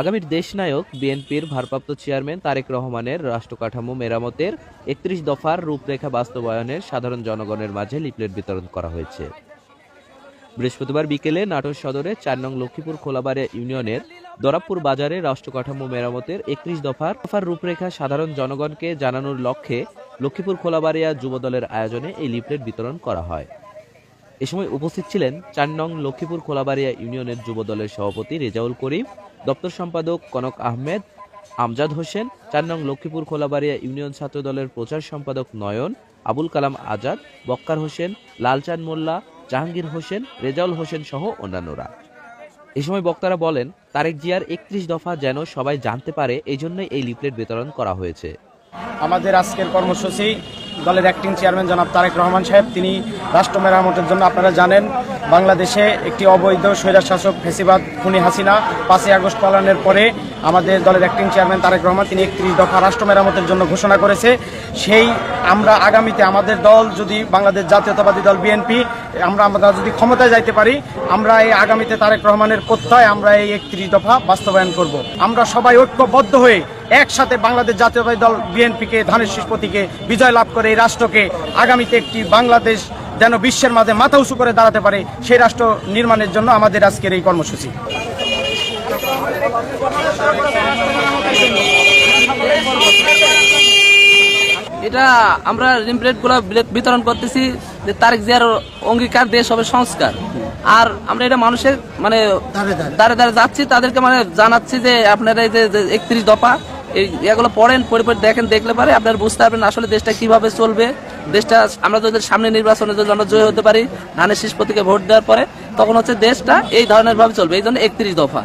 আগামীর দেশনায়ক বিএনপির ভারপ্রাপ্ত চেয়ারম্যান তারেক রহমানের রাষ্ট্রকাঠামো মেরামতের একত্রিশ দফার রূপরেখা বাস্তবায়নের সাধারণ জনগণের মাঝে লিফলেট বিতরণ করা হয়েছে। বৃহস্পতিবার বিকেলে নাটোর সদরে চার নং লক্ষ্মীপুর খোলাবাড়িয়া ইউনিয়নের দরাবপুর বাজারে রাষ্ট্রকাঠামো মেরামতের একত্রিশ দফার দফার রূপরেখা সাধারণ জনগণকে জানানোর লক্ষ্যে লক্ষ্মীপুর খোলাবাড়িয়া যুবদলের আয়োজনে এই লিফলেট বিতরণ করা হয়। এ সময় উপস্থিত ছিলেন চার নং লক্ষ্মীপুর খোলাবাড়িয়া ইউনিয়নের যুবদলের সভাপতি রেজাউল করিম, দপ্তর সম্পাদক কনক আহমেদ, আমজাদ হোসেন, চার নং লক্ষ্মীপুর খোলাবাড়িয়া ইউনিয়ন ছাত্র দলের প্রচার সম্পাদক নয়ন, আবুল কালাম আজাদ, বক্কার হোসেন, লালচাঁদ মোল্লা, জাহাঙ্গীর হোসেন, রেজাউল হোসেন সহ অন্যান্যরা। এ সময় বক্তারা বলেন, তারেক জিয়ার একত্রিশ দফা যেন সবাই জানতে পারে এই জন্যই এই লিফলেট বিতরণ করা হয়েছে। আমাদের আজকের কর্মসূচি দলের অ্যাক্টিং চেয়ারম্যান জনাব তারেক রহমান সাহেব তিনি রাষ্ট্র মেরামতের জন্য আপনারা জানেন বাংলাদেশে একটি অবৈধ স্বৈরার শাসক ফেসিবাদ খুনি হাসিনা পাঁচই আগস্ট পালনের পরে আমাদের দলের অ্যাক্টিং চেয়ারম্যান তারেক রহমান তিনি একত্রিশ দফা রাষ্ট্র মেরামতের জন্য ঘোষণা করেছে। সেই আমরা আগামীতে আমাদের দল যদি বাংলাদেশ জাতীয়তাবাদী দল বিএনপি আমরা আমরা যদি ক্ষমতায় যাইতে পারি, আমরা এই আগামীতে তারেক রহমানের প্রত্যয় আমরা এই একত্রিশ দফা বাস্তবায়ন করব। আমরা সবাই ঐক্যবদ্ধ হয়ে একসাথে বাংলাদেশ জাতীয়তাবাদী দল বিএনপিকে ধানের শীষ প্রতীকে বিজয় লাভ করে এই রাষ্ট্রকে আগামীতে একটি বাংলাদেশ যেন বিশ্বের মাঝে মাথা উঁচু করে দাঁড়াতে পারে সেই রাষ্ট্র নির্মাণের জন্য আমাদের আজকের এই কর্মসূচি। এটা আমরা লিমপ্লেটগুলো বিতরণ করতেছি যে তারেক জিয়ার অঙ্গীকার দেশ হবে সংস্কার। আর আমরা এটা মানুষের মানে দাঁড়ে দাঁড়ে যাচ্ছি তাদেরকে মানে জানাচ্ছি যে আপনারা এই যে একত্রিশ দফা এই এগুলো পড়েন পড়ে পড়ে দেখেন দেখলে পারে আপনারা বুঝতে পারবেন আসলে দেশটা কীভাবে চলবে। দেশটা আমরা যদি সামনে নির্বাচনে যদি আমরা জয় হতে পারি, ধানের শীষ প্রতীকে ভোট দেওয়ার পরে, তখন হচ্ছে দেশটা এই ধরনের ভাবে চলবে। এই জন্য একত্রিশ দফা।